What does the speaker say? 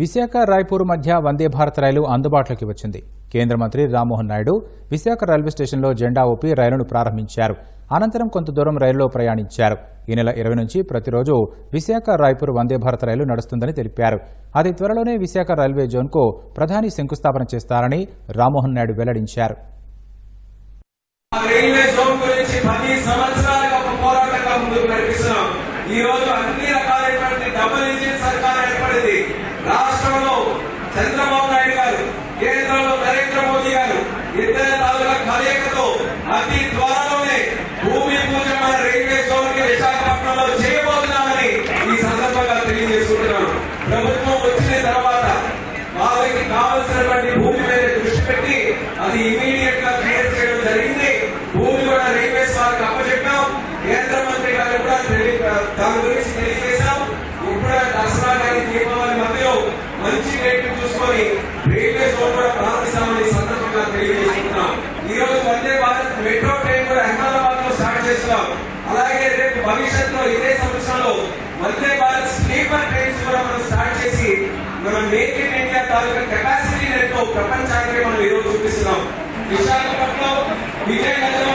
విశాఖ రాయ్పూర్ మధ్య వందే భారత్ రైలు అందుబాటులోకి వచ్చింది. కేంద్ర మంత్రి రామ్మోహన్ నాయుడు విశాఖ రైల్వే స్టేషన్లో జెండా ఊపి రైలును ప్రారంభించారు. అనంతరం కొంత దూరం రైలులో ప్రయాణించారు. ఈ నెల ఇరవై నుంచి ప్రతిరోజు విశాఖ రాయ్పూర్ వందే భారత్ రైలు నడుస్తుందని తెలిపారు. అతి త్వరలోనే విశాఖ రైల్వే జోన్కు ప్రధాని శంకుస్థాపన చేస్తారని రామ్మోహన్ నాయుడు వెల్లడించారు. ఈ రోజు అన్ని రకాలైనటువంటి డబుల్ ఇంజిన్ సర్కార్ ఏర్పడింది రాష్ట్రంలో చంద్రబాబు నాయుడు గారు కేంద్రంలో నరేంద్ర మోదీ గారు ఇద్దరు తాలూకా కలయికతో అతి త్వరలోనే భూమి పూజ మన రైల్వే జోన్కి విశాఖపట్నంలో చేయబోతున్నామని ఈ సందర్భంగా తెలియజేసుకుంటున్నాను. ప్రభుత్వం వచ్చిన తర్వాత వాళ్ళకి కావలసినటువంటి భూమి మీద దృష్టి పెట్టి అది ఇమీడియట్గా క్లియర్ చేయడం జరిగింది. భూమి కూడా రైల్వేస్ వారికి అప్పచెప్పాం. కేంద్ర మంత్రి గారు కూడా తెలియ- దాని గురించి తెలియజేశాం. ఇప్పుడు దసరా గారి దీపావళి మధ్యలో మంచి డేట్ చూసుకొని మెట్రో ట్రైన్ కూడా అహ్మదాబాద్లో స్టార్ట్ చేస్తున్నాం. అలాగే రేపు భవిష్యత్తులో ఇదే సంవత్సరంలో వందే భారత్ స్లీపర్ ట్రైన్స్ కూడా మనం స్టార్ట్ చేసి మనం మేక్ ఇన్ ఇండియా తాలూకా కెపాసిటీ ఎంతో ప్రపంచానికి మనం ఈరోజు చూపిస్తున్నాం. విశాఖపట్నం విజయనగరం